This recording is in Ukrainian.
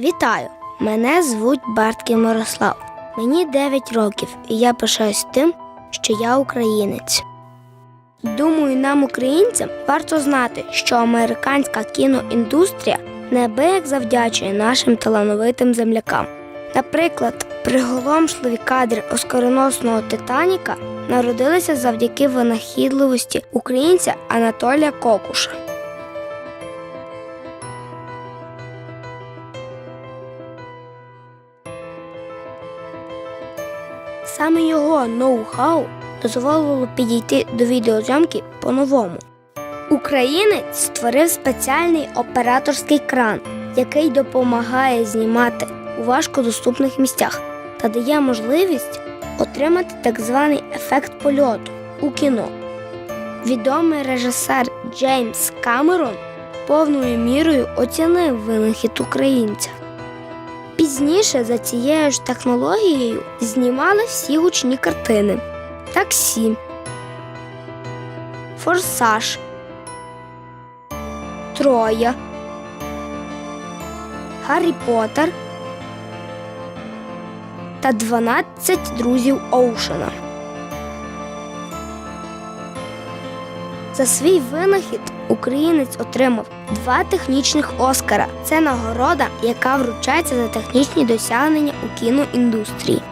Вітаю! Мене звуть Бартків Мирослав. Мені 9 років, і я пишаюсь тим, що я українець. Думаю, нам, українцям, варто знати, що американська кіноіндустрія неабияк завдячує нашим талановитим землякам. Наприклад, приголомшливі кадри оскароносного Титаніка народилися завдяки винахідливості українця Анатолія Кокуша. Саме його ноу-хау дозволило підійти до відеозйомки по-новому. Українець створив спеціальний операторський кран, який допомагає знімати у важкодоступних місцях та дає можливість отримати так званий ефект польоту у кіно. Відомий режисер Джеймс Камерон повною мірою оцінив винахід українця. Пізніше за цією ж технологією знімали всі гучні картини: Таксі, Форсаж, Троя, Гаррі Поттер та 12 друзів Оушена. За свій винахід українець отримав два технічних Оскара. Це нагорода, яка вручається за технічні досягнення у кіноіндустрії.